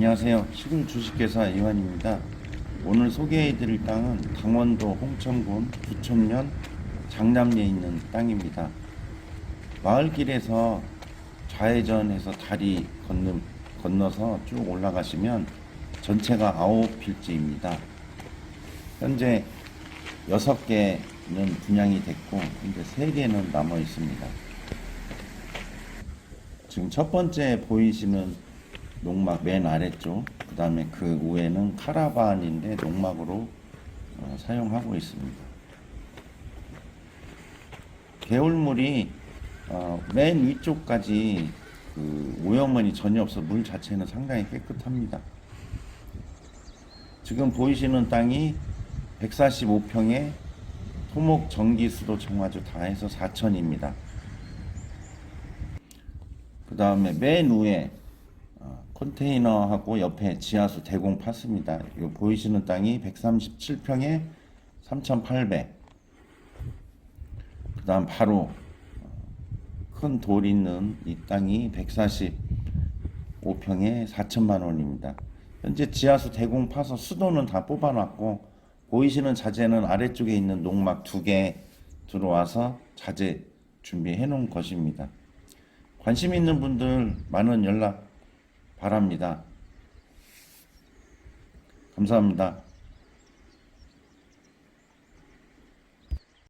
안녕하세요. 시골 주식회사 이완입니다. 오늘 소개해드릴 땅은 강원도 홍천군 부천면 장남리에 있는 땅입니다. 마을길에서 좌회전해서 다리 건너, 건너서 쭉 올라가시면 전체가 아홉 필지입니다. 현재 여섯 개는 분양이 됐고 이제 세 개는 남아 있습니다. 지금 첫 번째 보이시는 농막 맨 아래쪽, 그 다음에 그 위에는 카라반인데 농막으로 어, 사용하고 있습니다. 개울물이 어, 맨 위쪽까지 그 오염원이 전혀 없어 물 자체는 상당히 깨끗합니다. 지금 보이시는 땅이 145평에 토목 전기 수도 청화조 다 해서 4천입니다. 그 다음에 맨 위에 어, 컨테이너하고 옆에 지하수 대공 팠습니다. 이 보이시는 땅이 137평에 3,800. 그 다음 바로 큰 돌 있는 이 땅이 145평에 4천만 원입니다. 현재 지하수 대공 파서 수도는 다 뽑아놨고 보이시는 자재는 아래쪽에 있는 농막 두 개 들어와서 자재 준비해 놓은 것입니다. 관심 있는 분들 많은 연락 바랍니다. 감사합니다.